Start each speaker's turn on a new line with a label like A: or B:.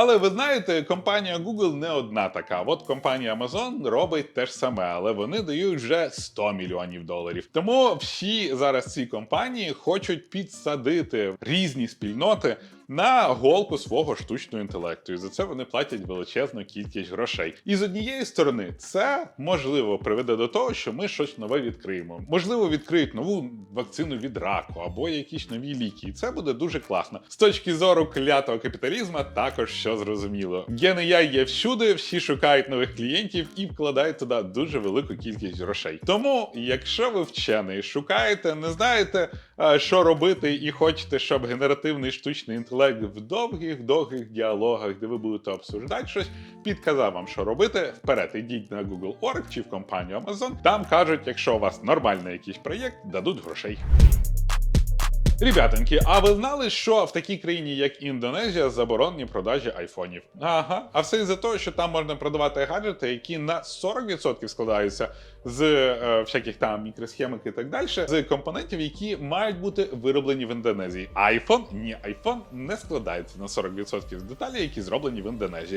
A: Але ви знаєте, компанія Google не одна така. От компанія Amazon робить те ж саме, але вони дають вже 100 мільйонів доларів. Тому всі зараз ці компанії хочуть підсадити різні спільноти на голку свого штучного інтелекту. І за це вони платять величезну кількість грошей. І з однієї сторони, це можливо приведе до того, що ми щось нове відкриємо. Можливо, відкриють нову вакцину від раку або якісь нові ліки. І це буде дуже класно. З точки зору клятого капіталізму, також що зрозуміло. GNI є всюди, всі шукають нових клієнтів і вкладають туди дуже велику кількість грошей. Тому, якщо ви вчений, шукаєте, не знаєте, е, що робити, і хочете, щоб генеративний штучний інтелект в довгих довгих діалогах, де ви будете обсуждати щось, підказав вам, що робити. Вперед, ідіть на Google.org чи в компанію Amazon. Там кажуть, якщо у вас нормальний якийсь проєкт, дадуть грошей. Ребятоньки, а ви знали, що в такій країні, як Індонезія, заборонені продажі айфонів? Ага, а все із-за того, що там можна продавати гаджети, які на 40% складаються з е, всяких там мікросхемок і так далі, з компонентів, які мають бути вироблені в Індонезії. Айфон, ні, айфон не складається на 40% з деталей, які зроблені в Індонезії.